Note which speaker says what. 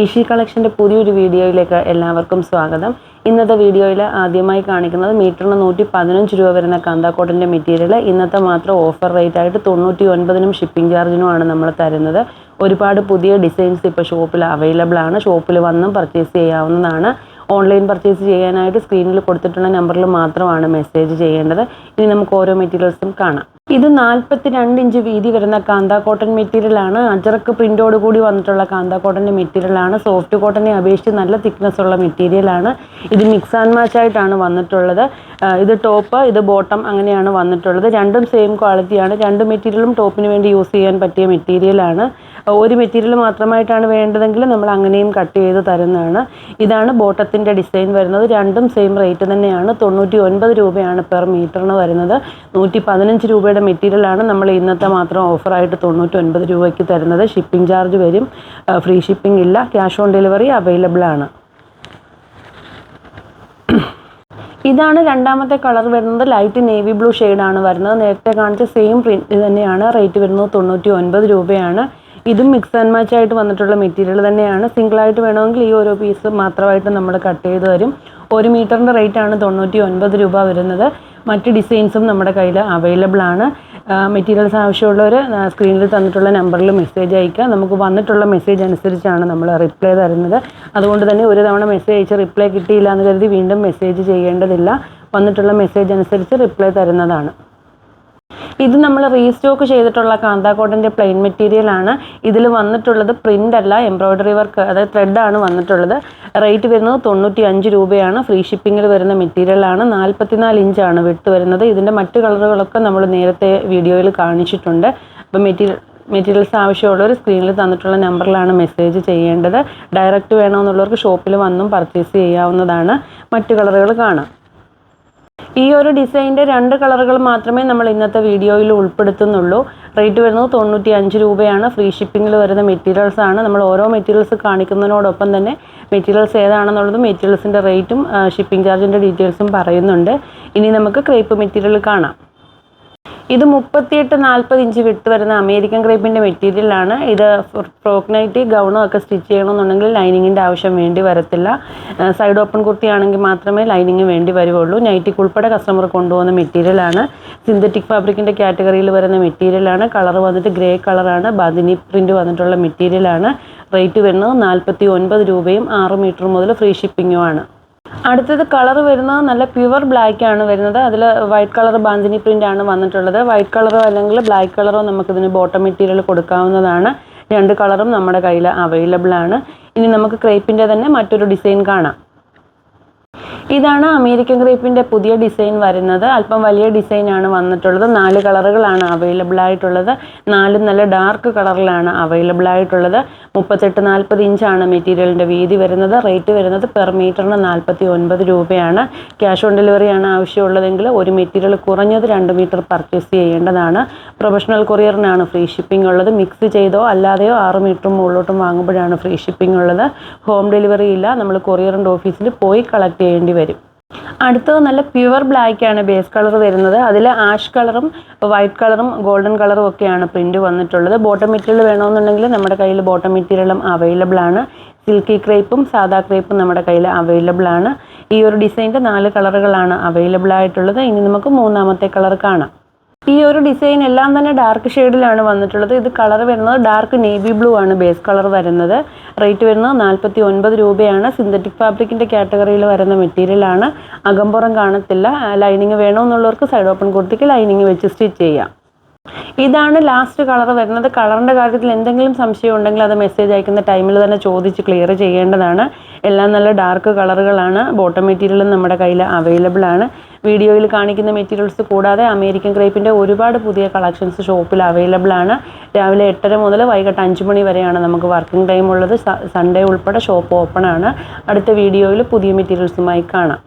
Speaker 1: ഇഷി കളക്ഷന്റെ പുതിയൊരു വീഡിയോയിലേക്ക് എല്ലാവർക്കും സ്വാഗതം. ഇന്നത്തെ വീഡിയോയിൽ ആദ്യമായി കാണിക്കുന്നത് മീറ്ററിന് നൂറ്റി പതിനഞ്ച് രൂപ വരുന്ന കാന്താക്കോട്ടന്റെ മെറ്റീരിയൽ ഇന്നത്തെ മാത്രം ഓഫർ റേറ്റ് ആയിട്ട് തൊണ്ണൂറ്റി ഒൻപതിനും ഷിപ്പിംഗ് ചാർജിനുമാണ് നമ്മൾ തരുന്നത്. ഒരുപാട് പുതിയ ഡിസൈൻസ് ഇപ്പോൾ ഷോപ്പിൽ അവൈലബിൾ ആണ്. ഷോപ്പിൽ വന്നും പർച്ചേസ് ചെയ്യാവുന്നതാണ്. ഓൺലൈൻ പർച്ചേസ് ചെയ്യാനായിട്ട് സ്ക്രീനിൽ കൊടുത്തിട്ടുള്ള നമ്പറിൽ മാത്രമാണ് മെസ്സേജ് ചെയ്യേണ്ടത്. ഇനി നമുക്ക് ഓരോ മെറ്റീരിയൽസും കാണാം. ഇത് നാൽപ്പത്തി രണ്ട് ഇഞ്ച് വീതി വരുന്ന കാന്ത കോട്ടൺ മെറ്റീരിയലാണ് അജറക്ക് പ്രിന്റോട് കൂടി വന്നിട്ടുള്ള കാന്ത കോട്ടന്റെ മെറ്റീരിയലാണ് സോഫ്റ്റ് കോട്ടനെ അപേക്ഷിച്ച് നല്ല തിക്നെസ് ഉള്ള മെറ്റീരിയലാണ് ഇത് മിക്സ് ആൻഡ് മാച്ച് ആയിട്ടാണ് വന്നിട്ടുള്ളത്. ഇത് ടോപ്പ് ഇത് ബോട്ടം അങ്ങനെയാണ് വന്നിട്ടുള്ളത്. രണ്ടും സെയിം ക്വാളിറ്റിയാണ് രണ്ട് മെറ്റീരിയലും ടോപ്പിന് വേണ്ടി യൂസ് ചെയ്യാൻ പറ്റിയ മെറ്റീരിയലാണ് ഒരു മെറ്റീരിയൽ മാത്രമായിട്ടാണ് വേണ്ടതെങ്കിൽ നമ്മൾ അങ്ങനെയും കട്ട് ചെയ്ത് തരുന്നതാണ്. ഇതാണ് ബോട്ടത്തിന്റെ ഡിസൈൻ വരുന്നത്. രണ്ടും സെയിം റേറ്റ് തന്നെയാണ്. തൊണ്ണൂറ്റി ഒൻപത് രൂപയാണ് പെർ മീറ്ററിന് വരുന്നത്. നൂറ്റി പതിനഞ്ച് രൂപയുടെ മെറ്റീരിയലാണ് നമ്മൾ ഇന്നത്തെ മാത്രം ഓഫറായിട്ട് തൊണ്ണൂറ്റി ഒൻപത് രൂപയ്ക്ക് തരുന്നത്. ഷിപ്പിംഗ് ചാർജ് വരും. ഫ്രീ ഷിപ്പിംഗ് ഇല്ല. ക്യാഷ് ഓൺ ഡെലിവറി അവൈലബിൾ ആണ്. ഇതാണ് രണ്ടാമത്തെ കളർ വരുന്നത്. ലൈറ്റ് നേവി ബ്ലൂ ഷെയ്ഡാണ് വരുന്നത്. നേരത്തെ കാണിച്ച സെയിം പ്രിന്റ് തന്നെയാണ്. റേറ്റ് വരുന്നത് തൊണ്ണൂറ്റി ഒൻപത് രൂപയാണ്. ഇതും മിക്സ് ആൻഡ് മാച്ച് ആയിട്ട് വന്നിട്ടുള്ള മെറ്റീരിയൽ തന്നെയാണ്. സിംഗിളായിട്ട് വേണമെങ്കിൽ ഈ ഓരോ പീസ് മാത്രമായിട്ട് നമ്മൾ കട്ട് ചെയ്ത് തരും. ഒരു മീറ്ററിന്റെ റേറ്റ് ആണ് തൊണ്ണൂറ്റി ഒൻപത് രൂപ വരുന്നത്. മറ്റ് ഡിസൈൻസും നമ്മുടെ കയ്യിൽ അവൈലബിൾ ആണ്. മെറ്റീരിയൽസ് ആവശ്യമുള്ളവർ സ്ക്രീനിൽ തന്നിട്ടുള്ള നമ്പറിൽ മെസ്സേജ് അയക്കുക നമുക്ക് വന്നിട്ടുള്ള മെസ്സേജ് അനുസരിച്ചാണ് നമ്മൾ റിപ്ലൈ തരുന്നത്. അതുകൊണ്ട് തന്നെ ഒരു തവണ മെസ്സേജ് അയച്ച് റിപ്ലൈ കിട്ടിയില്ല എന്ന് കരുതി വീണ്ടും മെസ്സേജ് ചെയ്യേണ്ടതില്ല. വന്നിട്ടുള്ള മെസ്സേജ് അനുസരിച്ച് റിപ്ലൈ തരുന്നതാണ്. ഇത് നമ്മൾ റീസ്റ്റോക്ക് ചെയ്തിട്ടുള്ള കാന്താക്കോട്ടന്റെ പ്ലെയിൻ മെറ്റീരിയൽ ആണ്. ഇതിൽ വന്നിട്ടുള്ളത് പ്രിന്റ് അല്ല എംബ്രോയ്ഡറി വർക്ക് അതായത് ത്രെഡാണ് വന്നിട്ടുള്ളത്. റേറ്റ് വരുന്നത് തൊണ്ണൂറ്റി അഞ്ച് രൂപയാണ് ഫ്രീ ഷിപ്പിങ്ങിൽ വരുന്ന മെറ്റീരിയലാണ് നാൽപ്പത്തിനാല് ഇഞ്ചാണ് വിട്ട് വരുന്നത്. ഇതിന്റെ മറ്റ് കളറുകളൊക്കെ നമ്മൾ നേരത്തെ വീഡിയോയിൽ കാണിച്ചിട്ടുണ്ട്. അപ്പോൾ മെറ്റീരിയൽ മെറ്റീരിയൽസ് ആവശ്യമുള്ളവർ സ്ക്രീനിൽ തന്നിട്ടുള്ള നമ്പറിലാണ് മെസ്സേജ് ചെയ്യേണ്ടത്. ഡയറക്റ്റ് വേണമെന്നുള്ളവർക്ക് ഷോപ്പിൽ വന്നും പർച്ചേസ് ചെയ്യാവുന്നതാണ്. മറ്റു കളറുകൾ കാണാം. ഈ ഒരു ഡിസൈന്റെ രണ്ട് കളറുകൾ മാത്രമേ നമ്മൾ ഇന്നത്തെ വീഡിയോയിൽ ഉൾപ്പെടുത്തുന്നുള്ളൂ. റേറ്റ് വരുന്നത് തൊണ്ണൂറ്റി അഞ്ച് രൂപയാണ് ഫ്രീ ഷിപ്പിങ്ങിൽ വരുന്ന മെറ്റീരിയൽസ് ആണ്. നമ്മൾ ഓരോ മെറ്റീരിയൽസ് കാണിക്കുന്നതിനോടൊപ്പം തന്നെ മെറ്റീരിയൽസ് ഏതാണെന്നുള്ളതും മെറ്റീരിയൽസിന്റെ റേറ്റും ഷിപ്പിംഗ് ചാർജിന്റെ ഡീറ്റെയിൽസും പറയുന്നുണ്ട്. ഇനി നമുക്ക് ക്രേപ്പ് മെറ്റീരിയൽ കാണാം. ഇത് മുപ്പത്തിയെട്ട് നാൽപ്പത് ഇഞ്ച് വിട്ട് വരുന്ന അമേരിക്കൻ ക്രേപ്പിന്റെ മെറ്റീരിയലാണ്. ഇത് ഫ്രോക്ക് ഗൗണോ ഒക്കെ സ്റ്റിച്ച് ചെയ്യണമെന്നുണ്ടെങ്കിൽ ലൈനിങ്ങിന്റെ ആവശ്യം വേണ്ടി വരത്തില്ല. സൈഡ് ഓപ്പൺ കുർത്തി ആണെങ്കിൽ മാത്രമേ ലൈനിങ് വേണ്ടി വരുവുള്ളൂ. നൈറ്റിക്ക് ഉൾപ്പെടെ കസ്റ്റമർ കൊണ്ടുപോകുന്ന മെറ്റീരിയലാണ്. സിന്തറ്റിക് ഫാബ്രിക്കിന്റെ കാറ്റഗറിയിൽ വരുന്ന മെറ്റീരിയലാണ്. കളർ വന്നിട്ട് ഗ്രേ കളറാണ്. ബാദിനി പ്രിന്റ് വന്നിട്ടുള്ള മെറ്റീരിയലാണ്. റേറ്റ് വരുന്നത് നാൽപ്പത്തി ഒൻപത് രൂപയും ആറ് മീറ്റർ മുതൽ ഫ്രീ ഷിപ്പിങ്ങുമാണ് അടുത്തത് കളർ വരുന്നത് നല്ല പ്യുവർ ബ്ലാക്ക് ആണ് വരുന്നത്. അതിൽ വൈറ്റ് കളർ ബാന്തിനി പ്രിന്റ് ആണ് വന്നിട്ടുള്ളത്. വൈറ്റ് കളറോ അല്ലെങ്കിൽ ബ്ലാക്ക് കളറോ നമുക്കിതിന് ബോട്ടം മെറ്റീരിയൽ കൊടുക്കാവുന്നതാണ്. രണ്ട് കളറും നമ്മുടെ കയ്യിൽ അവൈലബിൾ ആണ്. ഇനി നമുക്ക് ക്രേപ്പിന്റെ തന്നെ മറ്റൊരു ഡിസൈൻ കാണാം. ഇതാണ് അമേരിക്കൻ ഗ്രേപ്പിന്റെ പുതിയ ഡിസൈൻ വരുന്നത്. അല്പം വലിയ ഡിസൈനാണ് വന്നിട്ടുള്ളത്. നാല് കളറുകളാണ് അവൈലബിൾ ആയിട്ടുള്ളത്. നാലും നല്ല ഡാർക്ക് കളറിലാണ് അവൈലബിൾ ആയിട്ടുള്ളത്. മുപ്പത്തെട്ട് നാൽപ്പത് ഇഞ്ചാണ് മെറ്റീരിയലിന്റെ വീതി വരുന്നത്. റേറ്റ് വരുന്നത് പെർ മീറ്ററിന് നാൽപ്പത്തി ഒൻപത് രൂപയാണ്. ക്യാഷ് ഓൺ ഡെലിവറി ആണ് ആവശ്യമുള്ളതെങ്കിൽ ഒരു മെറ്റീരിയൽ കുറഞ്ഞത് രണ്ട് മീറ്റർ പർച്ചേസ് ചെയ്യേണ്ടതാണ്. പ്രൊഫഷണൽ കൊറിയറിനാണ് ഫ്രീ ഷിപ്പിംഗ് ഉള്ളത്. മിക്സ് ചെയ്തോ അല്ലാതെയോ ആറ് മീറ്ററും മുകളിലോട്ടും വാങ്ങുമ്പോഴാണ് ഫ്രീ ഷിപ്പിംഗ് ഉള്ളത്. ഹോം ഡെലിവറി ഇല്ല. നമ്മൾ കൊറിയറിന്റെ ഓഫീസിൽ പോയി കളക്ട് ചെയ്യേണ്ടി വരും. അടുത്തത് നല്ല പ്യുവർ ബ്ലാക്ക് ആണ് ബേസ് കളർ വരുന്നത്. അതിൽ ആഷ് കളറും വൈറ്റ് കളറും ഗോൾഡൻ കളറും ഒക്കെയാണ് പ്രിന്റ് വന്നിട്ടുള്ളത്. ബോട്ടം മെറ്റീരിയൽ വേണമെന്നുണ്ടെങ്കിൽ നമ്മുടെ കയ്യിൽ ബോട്ടം മെറ്റീരിയലും അവൈലബിൾ ആണ്. സിൽക്കി ക്രേപ്പും സാദാ ക്രേപ്പും നമ്മുടെ കയ്യിൽ അവൈലബിൾ ആണ്. ഈ ഒരു ഡിസൈന്റെ നാല് കളറുകളാണ് അവൈലബിൾ ആയിട്ടുള്ളത്. ഇനി നമുക്ക് മൂന്നാമത്തെ കളർ കാണാം. ഈ ഒരു ഡിസൈൻ എല്ലാം തന്നെ ഡാർക്ക് ഷെയ്ഡിലാണ് വന്നിട്ടുള്ളത്. ഇത് കളർ വരുന്നത് ഡാർക്ക് നേവി ബ്ലൂ ആണ് ബേസ് കളർ വരുന്നത്. റേറ്റ് വരുന്നത് നാൽപ്പത്തി ഒൻപത് രൂപയാണ് സിന്തറ്റിക് ഫാബ്രിക്കിന്റെ കാറ്റഗറിയിൽ വരുന്ന മെറ്റീരിയലാണ് അകമ്പുറം കാണത്തില്ല. ലൈനിങ് വേണമെന്നുള്ളവർക്ക് സൈഡ് ഓപ്പൺ കുർത്തിക്ക് ലൈനിങ് വെച്ച് സ്റ്റിച്ച് ചെയ്യാം. ഇതാണ് ലാസ്റ്റ് കളർ വരുന്നത്. കളറിന്റെ കാര്യത്തിൽ എന്തെങ്കിലും സംശയം ഉണ്ടെങ്കിൽ അത് മെസ്സേജ് അയക്കുന്ന ടൈമിൽ തന്നെ ചോദിച്ച് ക്ലിയർ ചെയ്യേണ്ടതാണ്. എല്ലാം നല്ല ഡാർക്ക് കളറുകളാണ്. ബോട്ടം മെറ്റീരിയലും നമ്മുടെ കയ്യിൽ അവൈലബിൾ ആണ്. വീഡിയോയിൽ കാണിക്കുന്ന മെറ്റീരിയൽസ് കൂടാതെ അമേരിക്കൻ ക്രേപ്പിന്റെ ഒരുപാട് പുതിയ കളക്ഷൻസ് ഷോപ്പിൽ അവൈലബിൾ ആണ്. രാവിലെ എട്ടര മുതൽ വൈകിട്ട് അഞ്ച് മണി വരെയാണ് നമുക്ക് വർക്കിംഗ് ടൈം ഉള്ളത്. സൺഡേ ഉൾപ്പെടെ ഷോപ്പ് ഓപ്പൺ ആണ്. അടുത്ത വീഡിയോയിൽ പുതിയ മെറ്റീരിയൽസുമായി കാണാം.